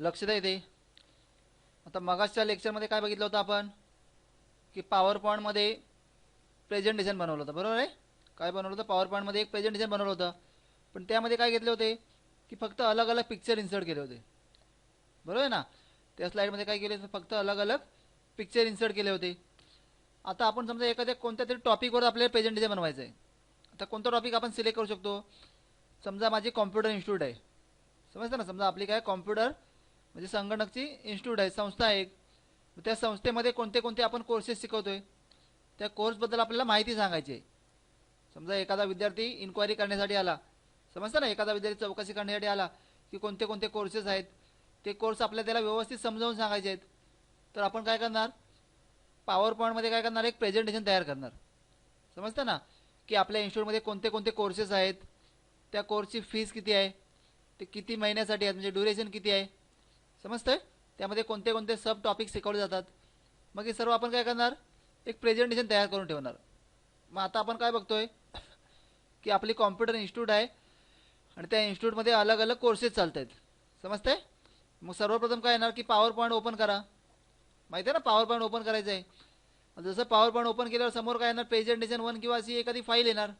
लक्ष द्या इथे. आता मगासच्या लेक्चरमध्ये काय बघितलं होतं आपण? की पॉवर पॉईंटमध्ये प्रेझेंटेशन बनवलं होतं. बरोबर आहे? काय बनवलं होतं? पॉवर पॉईंटमध्ये एक प्रेझेंटेशन बनवलं होतं. पण त्यामध्ये काय घेतले होते? की फक्त अलग अलग पिक्चर इन्सर्ट केले होते. बरोबर आहे ना? त्या स्लाईडमध्ये काय केले फक्त अलग अलग पिक्चर इन्सर्ट केले होते. आता आपण समजा एखाद्या कोणत्या तरी टॉपिकवर आपल्याला प्रेझेंटेशन बनवायचं आहे. आता कोणता टॉपिक आपण सिलेक्ट करू शकतो? समजा माझी कॉम्प्युटर इन्स्टिट्यूट आहे. समजतं ना? समजा आपली काय? कॉम्प्युटर म्हणजे संगणकची इन्स्टिट्यूट आहे संस्था आहे एक. त्या संस्थेमध्ये कोणते कोणते आपण कोर्सेस शिकवतोय त्या कोर्सबद्दल आपल्याला माहिती सांगायची आहे. समजा एखादा विद्यार्थी इन्क्वायरी करण्यासाठी आला समजतं ना एखादा विद्यार्थी चौकशी करण्यासाठी आला की कोणते कोणते कोर्सेस आहेत ते कोर्स आपल्याला त्याला व्यवस्थित समजावून सांगायचे आहेत. तर आपण काय करणार? पॉवर पॉईंटमध्ये काय करणार? एक प्रेझेंटेशन तयार करणार. समजतं ना की आपल्या इन्स्टिट्यूटमध्ये कोणते कोणते कोर्सेस आहेत त्या कोर्सची फीस किती आहे ते किती महिन्यासाठी आहेत म्हणजे ड्युरेशन किती आहे समजतंय? त्यामध्ये कोणते कोणते सब टॉपिक शिकवले जातात. मग हे सर्व आपण काय करणार? एक प्रेझेंटेशन तयार करून ठेवणार. मग आता आपण काय बघतोय? की आपली कॉम्प्युटर इन्स्टिट्यूट आहे आणि त्या इन्स्टिट्यूटमध्ये अलग अलग कोर्सेस चालत आहेत समजतंय? मग सर्वप्रथम काय येणार की पॉवर पॉईंट ओपन करा. माहिती आहे ना पॉवर पॉईंट ओपन करायचं आहे जसं पॉवर पॉईंट ओपन केल्यावर समोर काय येणार? प्रेझेंटेशन वन किंवा अशी एखादी फाईल येणार.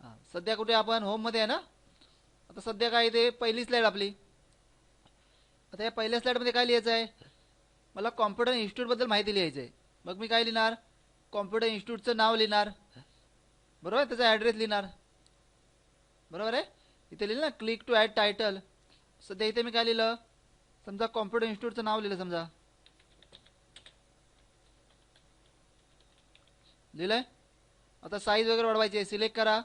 हां सध्या कुठे आपण होममध्ये आहे ना? आता सध्या काय ते पहिली स्लाईड आपली. आता या पहिल्या स्लाईडमध्ये काय लिहायचं आहे? मला कॉम्प्युटर इन्स्टिट्यूटबद्दल माहिती लिहायची आहे. मग मी काय लिहिणार? कॉम्प्युटर इन्स्टिट्यूटचं नाव लिहिणार. बरोबर? आहे त्याचा ॲड्रेस लिहिणार. बरोबर आहे? इथे लिहिलं ना क्लिक टू ॲड टायटल सध्या इथे मी काय लिहिलं? समजा कॉम्प्युटर इन्स्टिट्यूटचं नाव लिहिलं समजा. लिहिलंय? आता साईज वगैरे वाढवायची आहे. सिलेक्ट करा.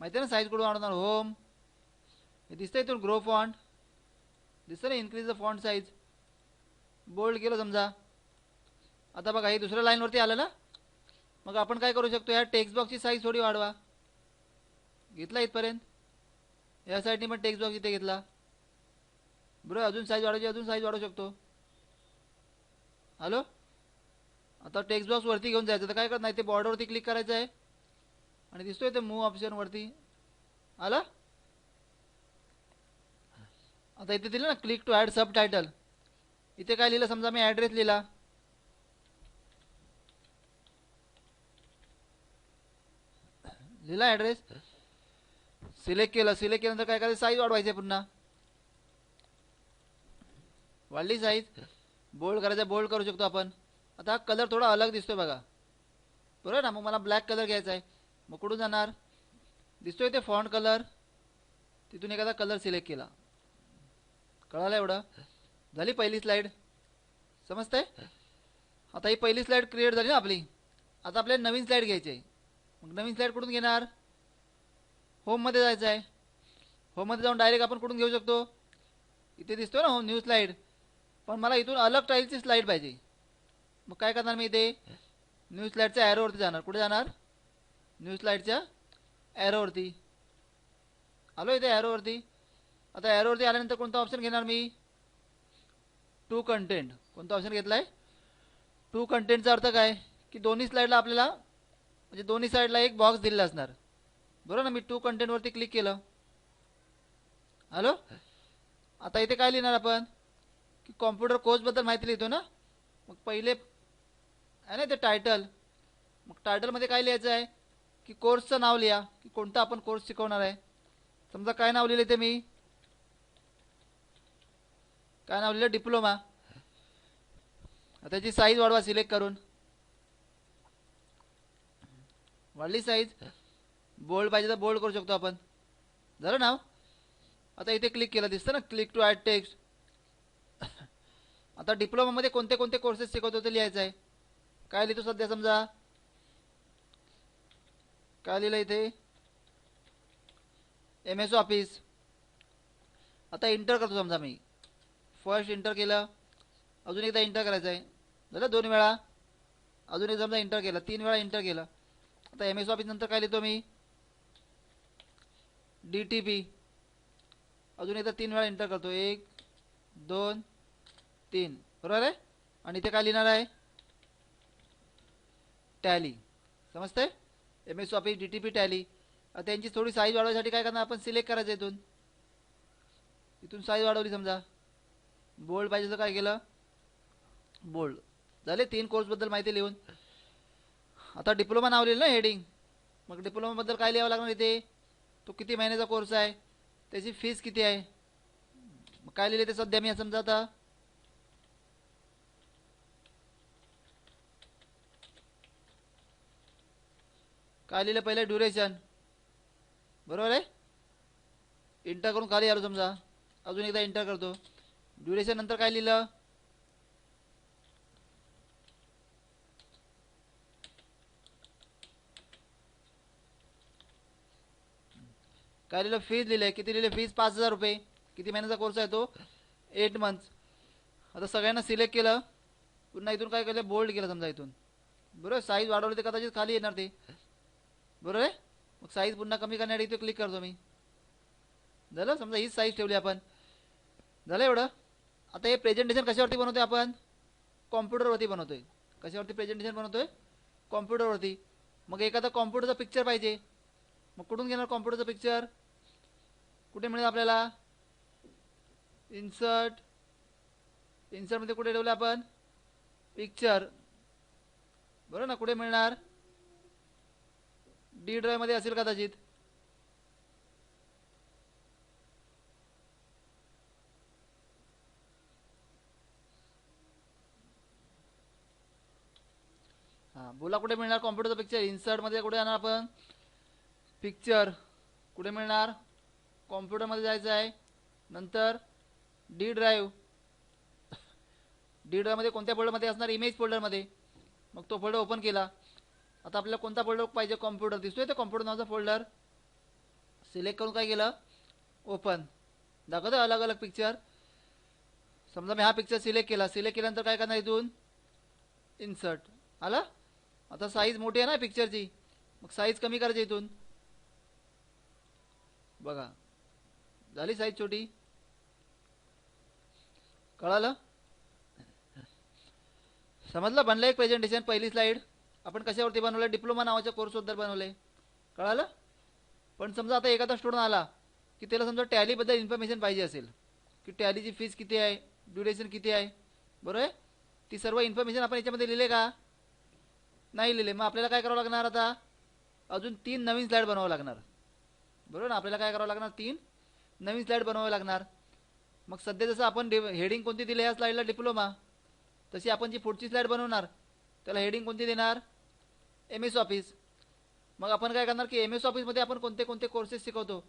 माहिती आहे ना साईज कुठून वाढवणार? होम हे दिसतंय इथून ग्रो फॉन्ट दिसतं ना increase the font size bold केलं समजा. आता बघा हे दुसऱ्या लाईनवरती आलं ना? मग आपण काय करू शकतो? या टेक्स्ट बॉक्सची साईज थोडी वाढवा. घेतला इथपर्यंत? या साईडनी पण टेक्स्ट बॉक्स इथे घेतला. बरं अजून साईज वाढवायची अजून साईज वाढवू शकतो. हॅलो आता टेक्स्ट बॉक्सवरती घेऊन जायचं. तर काय करत नाही ते बॉर्डरवरती क्लिक करायचं आहे. आणि दिसतोय ते मूव ऑप्शनवरती आला आता इथे दिलं ना click to add subtitle इथे काय लिहिलं समजा मी ॲड्रेस लिहिला. लिहिला ॲड्रेस सिलेक्ट केलं सिलेक्ट केल्यानंतर काय करायचं? साईज वाढवायची आहे पुन्हा. वाढली साईज बोल्ड करायचं बोल्ड करू शकतो आपण. आता हा कलर थोडा अलग दिसतोय बघा. बरोबर ना? मग मला ब्लॅक कलर घ्यायचा आहे. मग कुठून जाणार? दिसतोय ते फॉन्ट कलर तिथून एखादा कलर सिलेक्ट केला. कळालं एवढं? झाली पहिली स्लाईड समजतंय? आता ही पहिली स्लाईड क्रिएट झाली ना आपली. आता आपल्याला नवीन स्लाईड घ्यायची आहे. मग नवीन स्लाईड कुठून घेणार? होममध्ये जायचं आहे. होममध्ये जाऊन डायरेक्ट आपण कुठून घेऊ शकतो? इथे दिसतो ना होम न्यू स्लाईड पण मला इथून अलग टाईलची स्लाईड पाहिजे. मग काय करणार मी इथे? न्यू स्लाईडच्या ॲरोवरती जाणार. कुठे जाणार? न्यू स्लाईडच्या ॲरोवरती आलो इथे ॲरोवरती आता एरोवरती आल्यानंतर कोणता ऑप्शन घेणार मी? टू कंटेंट कोणता ऑप्शन घेतला आहे टू कंटेंटचा अर्थ काय? की दोन्ही स्लाईडला आपल्याला म्हणजे दोन्ही साईडला एक बॉक्स दिलेला असणार. बरोबर ना? मी टू कंटेंटवरती क्लिक केलं. हॅलो आता इथे काय लिहिणार आपण? की कॉम्प्युटर कोर्सबद्दल माहिती लिहितो ना? मग पहिले आहे ना ते टायटल मग टायटलमध्ये काय लिहायचं आहे? की कोर्सचं नाव लिहा. की कोणता आपण कोर्स शिकवणार आहे? समजा काय नाव लिहिलं ते मी? काय नाव लिहिलं? डिप्लोमा. आता त्याची साईज वाढवा सिलेक्ट करून. वाढली साईज बोल्ड पाहिजे तर बोल्ड करू शकतो आपण. झालं नाव? आता इथे क्लिक केलं दिसतं ना? क्लिक टू ॲड टेक्स्ट आता डिप्लोमामध्ये कोणते कोणते कोर्सेस शिकवतो ते लिहायचं आहे. काय लिहितो सध्या समजा? काय लिहिलं इथे? एम एस ऑफिस आता इंटर करतो समजा मी. फर्स्ट इंटर केलं अजून एकदा इंटर करायचं आहे झालं दोन वेळा. अजून एक समजा इंटर केलं तीन वेळा इंटर केलं. आता एम एस ऑफिस नंतर काय लिहितो मी? डी टी पी अजून एकदा तीन वेळा इंटर करतो. एक दोन तीन. बरोबर आहे? आणि इथे काय लिहिणार आहे? टॅली समजतंय? M S office D T P Tally त्यांची थोडी साईज वाढवायसाठी काय करणार? आपण सिलेक्ट करायचं इथून. इथून साईज वाढवली समजा. बोल्ड पाहिजे तर काय केलं? बोल्ड. झाले तीन कोर्सबद्दल माहिती लिहून. आता डिप्लोमा नाव लिहिलं ना हेडिंग मग डिप्लोमाबद्दल काय लिहावं लागणार इथे? तो किती महिन्याचा कोर्स आहे? त्याची फीस किती आहे? मग काय लिहिले ते सध्या मी समजा आता? काय लिहिलं पहिलं? ड्युरेशन बरोबर आहे? इंटर करून खाली आलो समजा. अजून एकदा इंटर करतो. ड्युरेशन नंतर काय लिहिलं? काय लिहिलं? फीज लिहिलंय. किती लिहिले? फीज पाच हजार रुपये. किती महिन्याचा कोर्स आहे तो? एट मंथ्स आता सगळ्यांना सिलेक्ट केलं. पुन्हा इथून काय केलं? बोल्ड केलं समजा इथून. बरोबर? साईज वाढवली तर कदाचित खाली येणार ते. बरोबर आहे? मग साईज पुन्हा कमी करण्यासाठी इथे क्लिक करतो मी. झालं? समजा हीच साईज ठेवली आपण. झालं एवढं? आता हे प्रेझेंटेशन कशावरती बनवतोय आपण? कॉम्प्युटरवरती बनवतोय. कशावरती प्रेझेंटेशन बनवतोय? कॉम्प्युटरवरती मग एखादा कॉम्प्युटरचा पिक्चर पाहिजे. मग कुठून घेणार कॉम्प्युटरचं पिक्चर कुठे मिळेल आपल्याला? इन्सर्ट इन्सर्टमध्ये कुठे ठेवलं आपण? पिक्चर बरोबर ना कुठे मिळणार? डी ड्राईव्हमध्ये असेल कदाचित. बोला कुठे मिळणार कॉम्प्युटरचं पिक्चर इन्सर्टमध्ये कुठे जाणार आपण? पिक्चर कुठे मिळणार? कॉम्प्युटरमध्ये जायचं आहे. नंतर डी ड्राईव्ह डी ड्राईव्हमध्ये कोणत्या फोल्डरमध्ये असणार? इमेज फोल्डरमध्ये मग तो फोल्डर ओपन केला. आता आपल्याला कोणता फोल्डर पाहिजे? कॉम्प्युटर दिसतोय ते कॉम्प्युटर नावाचा फोल्डर सिलेक्ट करून काय केलं? ओपन दाखवतं अलग अलग पिक्चर समजा मी हा पिक्चर सिलेक्ट केला. सिलेक्ट केल्यानंतर काय करणार इथून? इन्सर्ट आलं? आता साईज मोठी आहे ना पिक्चरची मग साईज कमी करायची इथून. बघा. झाली साईज छोटी. कळालं? समजलं? बनलं एक प्रेझेंटेशन पहिली स्लाईड आपण कशावरती बनवलं डिप्लोमा नावाच्या कोर्सबद्दल बनवले कळालं? पण समजा आता एखादा स्टुडंट आला की त्याला समजा टॅलीबद्दल इन्फॉर्मेशन पाहिजे असेल की टॅलीची फीस किती आहे? ड्युरेशन किती आहे? बरोबर आहे? ती सर्व इन्फॉर्मेशन आपण याच्यामध्ये लिहिले का? नाही लिहिले. मग आपल्याला काय करावं लागणार आता? अजून तीन नवीन स्लाईड बनवावं लागणार. बरोबर ना? आपल्याला काय करावं लागणार? तीन नवीन स्लाईड बनवावं लागणार. मग सध्या जसं आपण हेडिंग कोणती दिली या स्लाईडला डिप्लोमा तशी आपण जी पुढची स्लाईड बनवणार त्याला हेडिंग कोणती देणार? एम एस ऑफिस मग आपण काय करणार की एम एस ऑफिसमध्ये आपण कोणते कोणते कोर्सेस शिकवतो?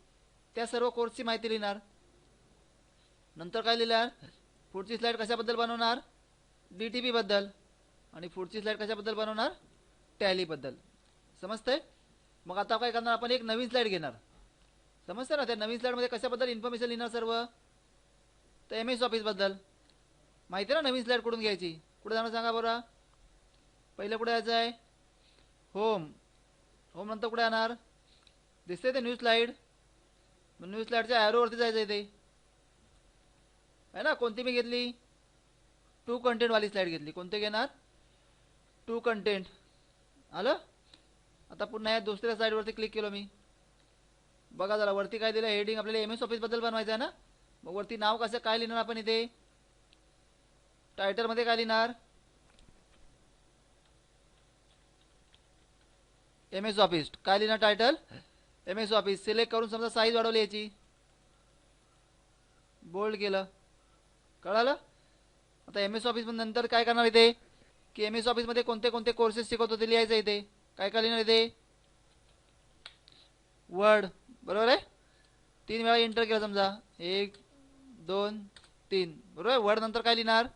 त्या सर्व कोर्सची माहिती लिहिणार. नंतर काय लिहिणार? पुढची स्लाईड कशाबद्दल बनवणार? डी टी पीबद्दल आणि पुढची स्लाईड कशाबद्दल बनवणार? टॅलीबद्दल. समजतंय? मग आता काय करणार आपण? एक नवीन स्लाईड घेणार. समजतं ना? त्या नवीन स्लाईडमध्ये कशाबद्दल इन्फॉर्मेशन लिहिणार सर्व? तर एम एस ऑफिसबद्दल माहिती आहे ना नवीन स्लाईड कुठून घ्यायची? कुठे जाणार सांगा बरं? पहिलं कुठे यायचं आहे? होम होम नंतर कुठे येणार दिसते ते न्यू स्लाईड न्यू स्लाईडच्या ॲरोवरती जायचं आहे ते. आहे ना? कोणती मी घेतली? टू कंटेंटवाली स्लाईड घेतली. कोणते घेणार? टू कंटेंट आलं? आता पुन्हा या दुसऱ्या साईडवरती क्लिक केलं मी. बघा जरा वरती काय दिलं? हेडिंग आपल्याला एम एस ऑफिसबद्दल बनवायचं आहे ना? मग वरती नाव कसं काय लिहिणार आपण इथे? टायटलमध्ये काय लिहिणार? एम एस ऑफिस काय लिहिणार title M S office select करून समजा साईज वाढवली याची. बोल्ड केलं. कळालं? आता एम एस ऑफिस नंतर काय करणार इथे? की एम एस ऑफिसमध्ये कोणते कोणते कोर्सेस शिकवतो ते लिहायचं इथे? काय काय लिहिणार इथे? वर्ड बरोबर आहे? तीन वेळा एंटर केलं समजा. एक दोन तीन. बरोबर आहे? वर्ड नंतर काय लिहिणार?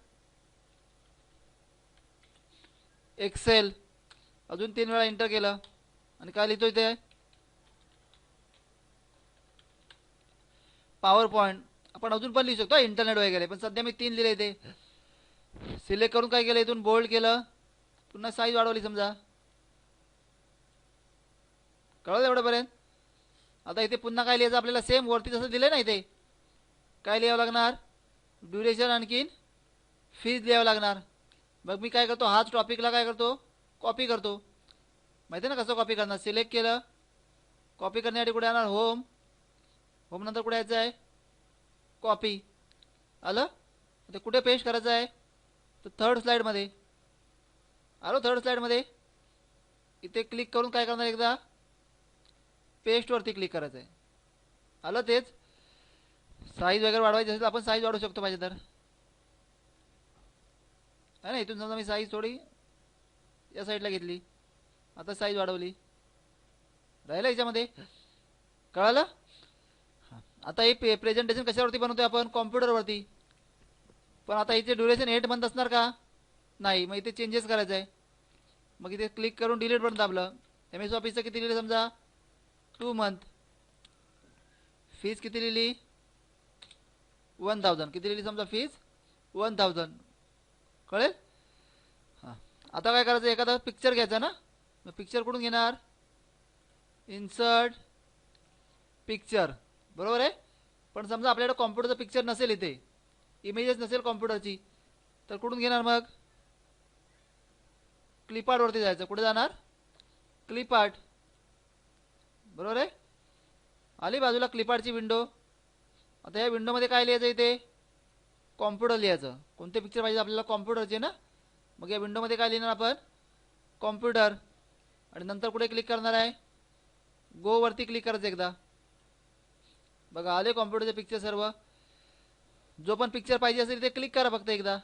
एक्सेल अजून तीन वेळा एंटर केलं. आणि काय लिहितो इथे? पॉवर पॉईंट आपण अजून पण लिहू शकतो इंटरनेट वगैरे. पण सध्या मी तीन लिहिले इथे. सिलेक्ट करून काय केलं इथून? बोल्ड केलं. पुन्हा साईज वाढवली समजा. कळलं एवढंपर्यंत आता इथे पुन्हा काय लिहायचं? आपल्याला सेम वरती जसं दिलं ना इथे. काय लिहावं लागणार? ड्युरेशन आणखीन फीज लिहावं लागणार. मग मी काय करतो? हाच टॉपिकला काय करतो? कॉपी करतो. माहिती आहे ना कसं कॉपी करणार? सिलेक्ट केलं. कॉपी करण्यासाठी कुठे येणार होम होम नंतर कुठे यायचं आहे? कॉपी आलं? ते कुठे पेस्ट करायचं आहे? तर थर्ड स्लाईडमध्ये आलो थर्ड स्लाईडमध्ये इथे क्लिक करून काय करणार एकदा? पेस्टवरती क्लिक करायचं आहे आलं तेच. साईज वगैरे वाढवायची असेल तर आपण साईज वाढवू शकतो पाहिजे तर. आहे ना इथून समजा मी साईज थोडी या साईडला घेतली. आता साईज वाढवली. राहिलं याच्यामध्ये. कळालं? आता हे पे प्रेझेंटेशन कशावरती बनवतोय आपण? कॉम्प्युटरवरती पण आता इथे ड्युरेशन एट मंथ असणार का? नाही मग इथे चेंजेस करायचं आहे. मग इथे क्लिक करून डिलीट बटन दाबलं. एम एस ऑफिसचं किती लिहिलं समजा? टू मंथ फीज किती लिहिली? वन थाउजंड किती लिहिली समजा फीज वन थाउजंड कळेल? हां. आता काय करायचं? एखादा पिक्चर घ्यायचा ना? मग पिक्चर कुठून घेणार? इन्सर्ट पिक्चर बरोबर आहे? पण समजा आपल्याकडे कॉम्प्युटरचं पिक्चर नसेल इथे. इमेजेस नसेल कॉम्प्युटरची तर कुठून घेणार मग? क्लिपार्टवरती जायचं. कुठे जाणार? क्लिपार्ट बरोबर आहे? आली बाजूला क्लिपार्टची विंडो आता या विंडोमध्ये काय लिहायचं इथे? कॉम्प्युटर लिहायचं. कोणते पिक्चर पाहिजे आपल्याला? कॉम्प्युटरचे ना? मग या विंडोमध्ये काय लिहिणार आपण? कॉम्प्युटर आणि नंतर कुठे क्लिक करणार आहे? गोवरती क्लिक करायचं एकदा. बघा आले कॉम्प्युटरचे पिक्चर सर्व. जो पण पिक्चर पाहिजे असेल ते क्लिक करा फक्त एकदा.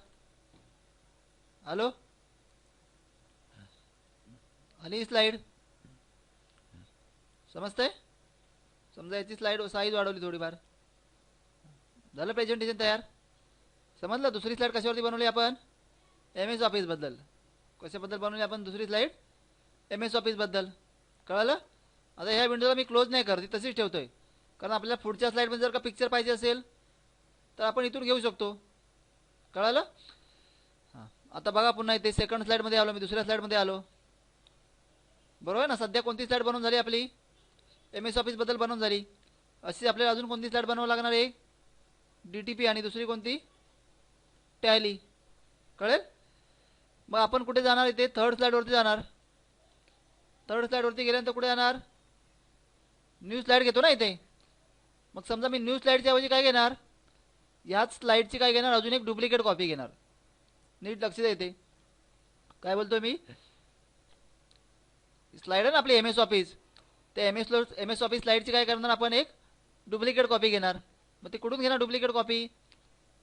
हॅलो आली स्लाईड समजतंय? समजा याची स्लाईड साईज वाढवली थोडीफार. झालं प्रेझेंटेशन तयार? समजलं? दुसरी स्लाईड कशावरती बनवली आपण? एम एस ऑफिसबद्दल कशाबद्दल बनवली आपण दुसरी स्लाईड एम एस ऑफिसबद्दल कळालं? आता ह्या विंडोला मी क्लोज नाही करते तशीच तशीच ठेवतोय. कारण आपल्याला पुढच्या स्लाईडमध्ये जर का पिक्चर पाहिजे असेल तर आपण इथून घेऊ शकतो. कळालं? हां. आता बघा पुन्हा इथे सेकंड स्लाईडमध्ये आलो मी दुसऱ्या स्लाईडमध्ये आलो. बरोबर आहे ना? सध्या कोणती स्लाईड बनवून झाली आपली? एम एस ऑफिसबद्दल बनवून झाली. अशी आपल्याला अजून कोणती स्लाईड बनवावं लागणार आहे? डी टी पी आणि दुसरी कोणती? टॅली कळेल? मग आपण कुठे जाणार इथे? थर्ड स्लाईडवरती जाणार. थर्ड स्लाईडवरती गेल्यानंतर कुठे जाणार? न्यू स्लाईड घेतो ना इथे. मग समजा मी न्यू स्लाईडच्या ऐवजी काय घेणार? याच स्लाईडची काय घेणार? अजून एक डुप्लिकेट कॉपी घेणार. नीट लक्ष द्या इथे. काय बोलतो मी? स्लाईड आहे ना आपली एम एस ऑफिस त्या M S M S office स्लाईडची काय करणार आपण एक? डुप्लिकेट कॉपी घेणार. मग ते कुठून घेणार डुप्लिकेट कॉपी?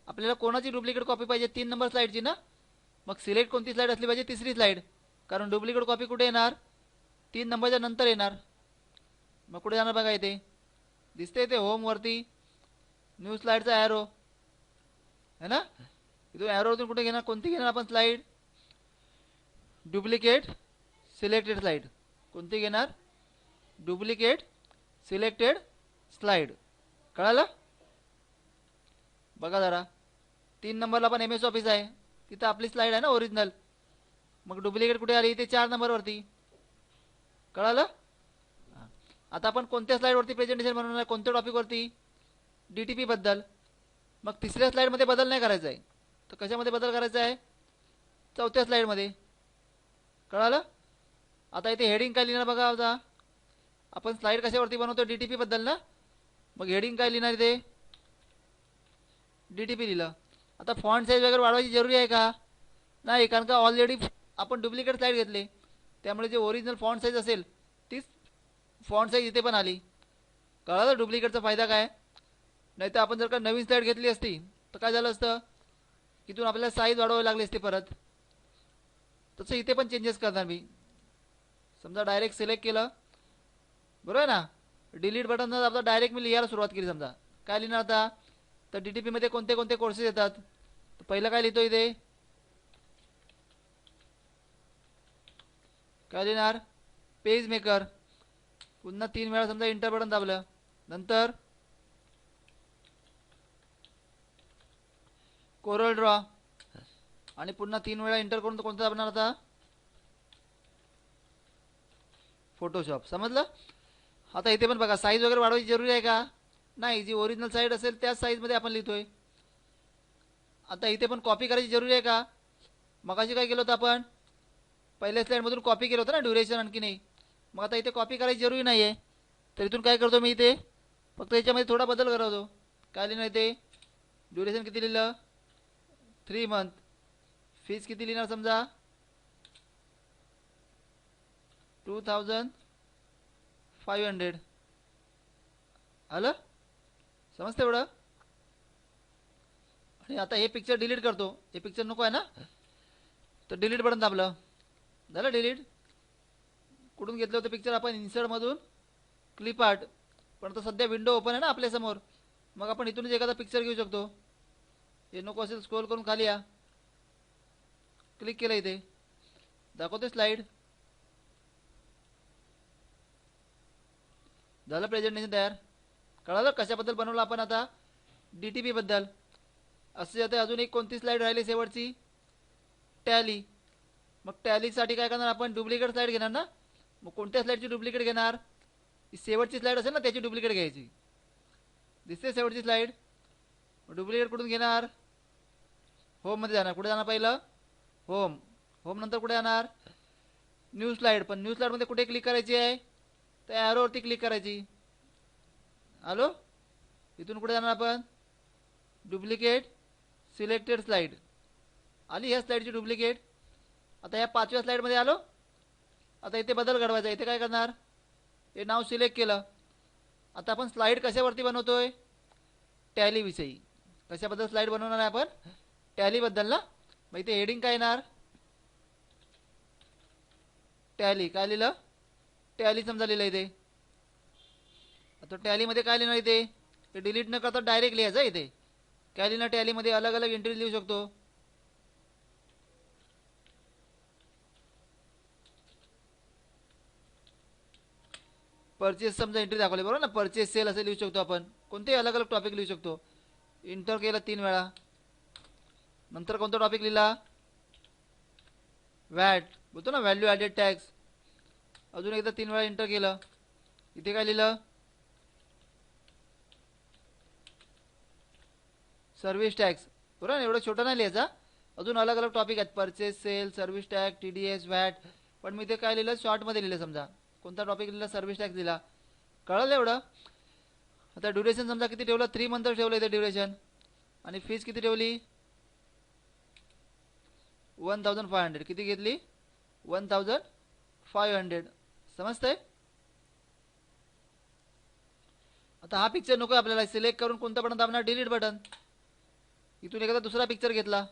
आपल्याला कोणाची डुप्लिकेट कॉपी पाहिजे? तीन नंबर स्लाईडची ना? मग सिलेक्ट कोणती स्लाईड असली पाहिजे? तिसरी स्लाईड कारण डुप्लिकेट कॉपी कुठे येणार? तीन नंबरच्या नंतर येणार. मग कुठे जाणार बघा इथे? दिसते इथे होमवरती न्यू स्लाईडचा ॲरो है ना? इथून ॲरोवरतून कुठे घेणार? कोणती घेणार आपण स्लाईड डुप्लिकेट सिलेक्टेड स्लाईड कोणती घेणार? डुप्लिकेट सिलेक्टेड स्लाईड कळालं? बघा जरा. तीन नंबरला पण एम एस ऑफिस आहे. तिथं आपली स्लाईड आहे ना ओरिजिनल मग डुप्लिकेट कुठे आली? ते चार नंबरवरती. कळालं? आता आपण कोणत्या स्लाईडवरती प्रेझेंटेशन बनवणार कोणत्या टॉपिकवरती डी टी पीबद्दल मग तिसऱ्या स्लाईडमध्ये बदल नाही करायचा आहे. तर कशामध्ये बदल करायचा आहे? चौथ्या स्लाईडमध्ये कळालं? आता इथे हेडिंग काय लिहिणार बघा आता. आपण स्लाईड कशावरती बनवतो डी टी पीबद्दल ना? मग हेडिंग काय लिहिणार इथे? डी टी पी लिहिलं. आता फॉन्ट साईज वगैरे वाढवायची जरुरी आहे का? नाही कारण का ऑलरेडी आपण डुप्लिकेट स्लाईड घेतले. त्यामुळे जे ओरिजिनल फॉन्ट साईज असेल तीच फॉन्ट साईज इथे पण आली. कळालं? डुप्लिकेटचा फायदा काय? नाहीतर आपण जर का नवीन स्लाईड घेतली असती तर काय झालं असतं? इथून आपल्याला साईज वाढवावी लागली असते परत. तसं इथे पण चेंजेस करणार मी. समजा डायरेक्ट सिलेक्ट केलं. बरोबर आहे ना? डिलीट बटन आता डायरेक्ट मी लिहायला सुरुवात केली समजा. काय लिहिणार आता? तर डी टी पीमध्ये कोणते कोणते कोर्सेस येतात? तर पहिलं काय लिहितो इथे? काय लिहिणार? पेज मेकर पुन्हा तीन वेळा समजा इंटर बटन दाबलं. नंतर कोरल ड्रॉ आणि पुन्हा तीन वेळा इंटर करून तो कोणता दाबणार आता? फोटोशॉप समजलं? आता इथे पण बघा साईज वगैरे वाढवायची जरुरी आहे का? नाही जी ओरिजिनल साईड असेल त्याच साईजमध्ये आपण लिहितोय. आता इथे पण कॉपी करायची जरुरी आहे का? मगाशी काय केलं होतं आपण? पहिल्या स्लाईडमधून कॉपी केलं होतं ना ड्युरेशन आणखी नाही. मग आता इथे कॉपी करायची जरुरी नाही आहे तर इथून काय करतो मी इथे? फक्त याच्यामध्ये थोडा बदल करवतो काय लिहिणं इथे? ड्युरेशन किती लिहिलं? थ्री मंथ फीज किती लिहिणार समजा? टू थाउजंड फाईव्ह हंड्रेड आलं? समजतं एवढं? आणि आता हे पिक्चर डिलीट करतो. हे पिक्चर नको आहे ना? तर डिलीट बटन दाबलं. झालं डिलीट कुठून घेतलं होतं पिक्चर आपण? इन्सर्टमधून क्लिप आर्ट पण आता सध्या विंडो ओपन आहे ना आपल्यासमोर मग आपण इथूनच एखादा पिक्चर घेऊ शकतो. हे नको असेल स्क्रोल करून खाली या. क्लिक केलं इथे. दाखवते स्लाईड झालं प्रेझेंटेशन तयार. कळालं कशाबद्दल बनवलं आपण आता? डी टी पीबद्दल असं जाते अजून एक कोणती स्लाईड राहिली शेवटची? टॅली मग टॅलीसाठी काय करणार आपण? डुप्लिकेट स्लाईड घेणार ना? मग कोणत्या स्लाईडची डुप्लिकेट घेणार? ही शेवटची स्लाईड असेल ना त्याची डुप्लिकेट घ्यायची. दिसते शेवटची स्लाईड डुप्लिकेट कुठून घेणार? होममध्ये जाणार. कुठे जाणार पहिलं? होम. होम नंतर कुठे जाणार? न्यू स्लाईड पण न्यू स्लाईडमध्ये कुठे क्लिक करायची आहे? त्या ॲरोवरती क्लिक करायची. हॅलो? इथून कुठे जाणार आपण? डुप्लिकेट सिलेक्टेड स्लाईड आली ह्या स्लाईडची डुप्लिकेट आता ह्या पाचव्या स्लाईडमध्ये आलो. आता इथे बदल घडवायचा इथे काय करणार? हे नाव सिलेक्ट केलं. आता आपण स्लाईड कशावरती बनवतो आहे टॅलीविषयी कशाबद्दल स्लाईड बनवणार आहे आपण? टॅलीबद्दल ना मग इथे हेडिंग काय येणार? टॅली. काय लिहिलं? टॅली समजा लिहिलं इथे. आता टॅलीमध्ये काय लिहिणार इथे? ते डिलीट न करता डायरेक्ट लिहायचं इथे. काय लिहिणार टॅलीमध्ये? अलग अलग एंट्री लिहू शकतो. परचेस समजा एंट्री दाखवली बरोबर ना? परचेस सेल असं लिहू शकतो आपण. कोणतेही अलग अलग टॉपिक लिहू शकतो. इंटर केला तीन वेळा. नंतर कोणता टॉपिक लिहिला? वॅट बोलतो ना व्हॅल्यू ॲडेड टॅक्स अजून एकदा तीन वेळा इंटर केलं. इथे काय लिहिलं? सर्व्हिस टॅक्स बरोबर ना एवढं छोटं नाही लिहायचा अजून अलग अलग टॉपिक आहेत. Purchase sale service tax T D S VAT पण मी ते काय लिहिलं? शॉर्टमध्ये लिहिलं समजा. कोणता टॉपिक लिहिला? सर्व्हिस टॅक्स दिला कळलं एवढं? आता ड्युरेशन समजा किती ठेवलं? थ्री मंथ ठेवलं इथे ड्युरेशन आणि फीज किती ठेवली? वन थाउजंड फाय हंड्रेड किती घेतली? वन थाउजंड फाय हंड्रेड समजतंय? आता हा पिक्चर नको आपल्याला सिलेक्ट करून कोणतं बटन दाबणार? डिलीट बटन इथून एखादा दुसरा पिक्चर घेतला.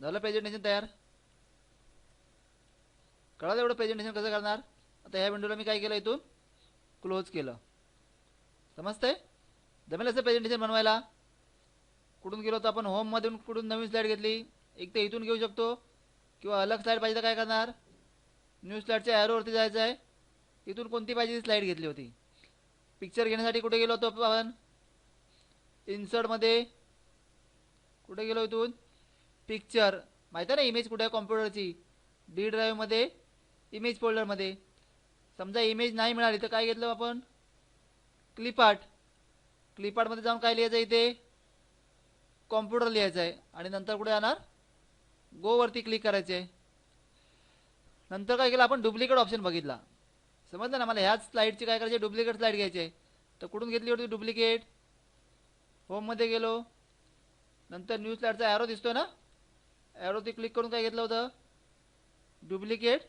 झालं प्रेझेंटेशन तयार? कळालं एवढं प्रेझेंटेशन कसं करणार? आता ह्या विंडोला मी काय केलं इथून? क्लोज केलं. समजतंय? जमेल असं प्रेझेंटेशन बनवायला? कुठून गेलो तर आपण? होममधून कुठून नवीन स्लाईड घेतली? एक तर इथून घेऊ शकतो. किंवा अलग स्लाईड पाहिजे तर काय करणार? न्यू स्लाईडच्या ॲरोवरती जायचं आहे. इथून कोणती पाहिजे ती स्लाईड घेतली होती? पिक्चर घेण्यासाठी कुठे गेलो होतो आपण? इन्सर्टमध्ये कुठे गेलो इथून? पिक्चर माहिती आहे ना इमेज कुठे आहे कॉम्प्युटरची डी ड्राईव्हमध्ये इमेज फोल्डरमध्ये समजा इमेज नाही मिळाली तर काय घेतलं आपण? क्लिपार्ट क्लिपार्टमध्ये जाऊन काय लिहायचं इथे? कॉम्प्युटर लिहायचं आहे आणि नंतर कुठे जाणार? गोवरती क्लिक करायचे आहे नंतर काय केलं? आपण डुप्लिकेट ऑप्शन बघितला. समजलं ना? मला ह्याच स्लाईडची काय करायची? डुप्लिकेट स्लाईड घ्यायची आहे. तर कुठून घेतली होती डुप्लिकेट होममध्ये गेलो. नंतर न्यू स्लाईडचा ॲरो दिसतो ना? ॲरोती क्लिक करून काय घेतलं होतं? डुप्लिकेट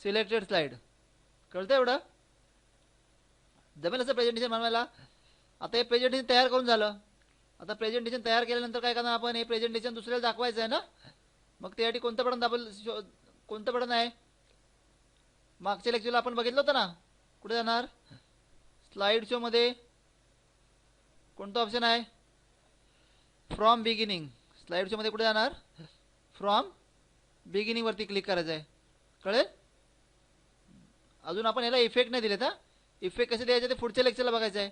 सिलेक्टेड स्लाईड कळतं एवढं? जमेल असं प्रेझेंटेशन बनवायला? आता हे प्रेझेंटेशन तयार करून झालं. आता प्रेझेंटेशन तयार केल्यानंतर काय करणार आपण? हे प्रेझेंटेशन दुसऱ्याला दाखवायचं आहे ना? मग त्यासाठी कोणतं बटन दाबल शो कोणतं बटन आहे? मागच्या लेक्चरला आपण बघितलं होतं ना? कुठे जाणार? स्लाईड शोमध्ये कोणतं ऑप्शन आहे? फ्रॉम बिगिनिंग स्लाईड शोमध्ये कुठे जाणार? फ्रॉम बिगिनिंगवरती क्लिक करायचं आहे. कळेल? अजून आपण याला इफेक्ट नाही दिलेत हा. इफेक्ट कसे द्यायचे ते पुढच्या लेक्चरला बघायचं आहे.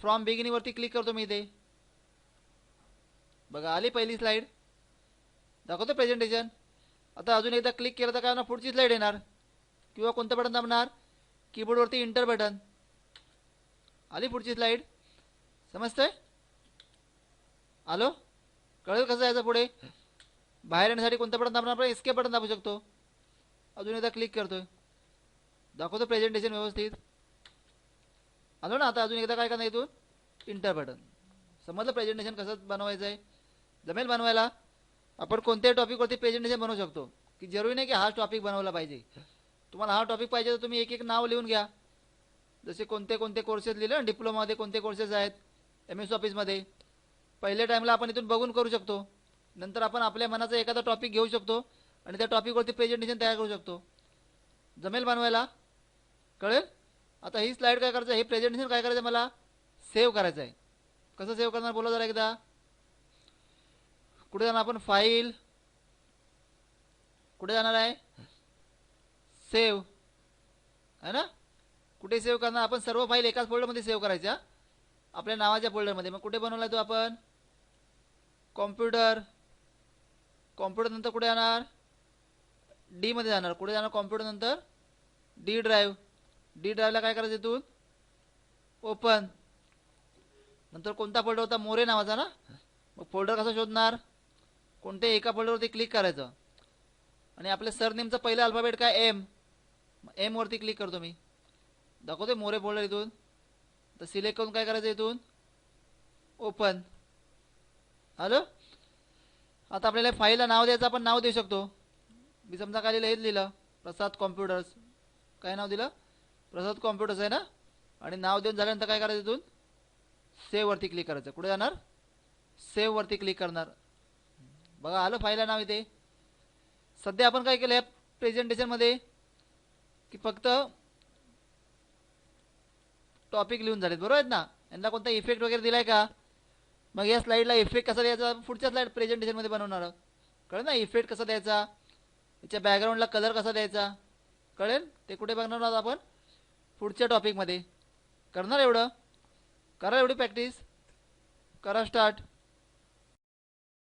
फ्रॉम बिगिनिंगवरती क्लिक करतो मी इथे. बघा आली पहिली स्लाईड दाखवतो प्रेझेंटेशन आता अजून एकदा क्लिक केलं तर काय होणार? पुढची स्लाईड येणार. किंवा कोणतं बटन दाबणार कीबोर्डवरती इंटर बटन आली पुढची स्लाईड समजतंय? आलो? कळेल कसं यायचं पुढे? बाहेर येण्यासाठी कोणतं बटन दाबणार आपण एस्केप बटन दाबू शकतो. अजून एकदा क्लिक करतोय. दाखवतो प्रेझेंटेशन व्यवस्थित. आलो ना आता अजून एकदा काय करणार इथून? इंटर बटन समजलं प्रेझेंटेशन कसं बनवायचं आहे जमेल बनवायला. आपण कोणत्याही टॉपिकवरती प्रेझेंटेशन बनवू शकतो. की जरुरी नाही की हाच टॉपिक बनवला पाहिजे. तुम्हाला हा टॉपिक पाहिजे तर तुम्ही एक एक नाव लिहून घ्या. जसे कोणते कोणते कोर्सेस लिहिले ना डिप्लोमामध्ये कोणते कोर्सेस आहेत एम एस ऑफिसमध्ये पहिल्या टाईमला आपण इथून बघून करू शकतो. नंतर आपण आपल्या मनाचा एखादा टॉपिक घेऊ शकतो आणि त्या टॉपिकवरती प्रेझेंटेशन तयार करू शकतो. जमेल बनवायला. कळेल? आता ही स्लाईड काय करायचं? आहे हे प्रेझेंटेशन काय करायचं? आहे मला सेव्ह करायचं आहे कसं सेव्ह करणार? बोला जरा एकदा. कुठे जाणार आपण? फाईल. कुठे जाणार आहे? सेव्ह. आहे ना? कुठे सेव्ह करणार? आपण सर्व फाईल एकाच फोल्डरमध्ये सेव्ह करायच्या आपल्या नावाच्या फोल्डरमध्ये मग कुठे बनवला तो आपण? कॉम्प्युटर. कॉम्प्युटरनंतर कुठे जाणार? डीमध्ये जाणार. कुठे जाणार कॉम्प्युटरनंतर डी ड्राईव्ह डी ड्राईव्हला काय करायचं इथून? ओपन नंतर कोणता फोल्डर होता? मोरे नावाचा ना? मग फोल्डर कसा शोधणार? कोणत्याही एका फोल्डरवरती क्लिक करायचं. आणि आपल्या सरनेमचं पहिलं अल्फाबेट काय? एम एमवरती क्लिक करतो मी. दाखवते मोरे फोल्डर इथून. तर सिलेक्ट करून काय करायचं इथून? ओपन हॅलो आता आपल्याला फाईलला नाव द्यायचं आपण नाव देऊ शकतो. मी समजा काय लिहिलं हेच लिहिलं प्रसाद कॉम्प्युटर्स काय नाव दिलं? प्रसाद कॉम्प्युटर्स आहे ना? आणि नाव देऊन झाल्यानंतर काय करायचं इथून? सेववरती क्लिक करायचं. कुठे जाणार? सेववरती क्लिक करणार. बघा आलं फाईलला नाव इथे. सध्या आपण काय केलं आहे प्रेझेंटेशनमध्ये की फक्त टॉपिक लिहून झालेत बरोबर आहेत ना? यांना कोणता इफेक्ट वगैरे दिलाय का? मग या स्लाईडला इफेक्ट कसा द्यायचा? पुढच्या स्लाईड प्रेझेंटेशनमध्ये बनवणार कळेल ना इफेक्ट कसा द्यायचा? याच्या बॅकग्राऊंडला कलर कसा द्यायचा? कळेल? ते कुठे बघणार आहोत आपण? पुढच्या टॉपिकमध्ये करणार एवढं? करा एवढी प्रॅक्टिस करा स्टार्ट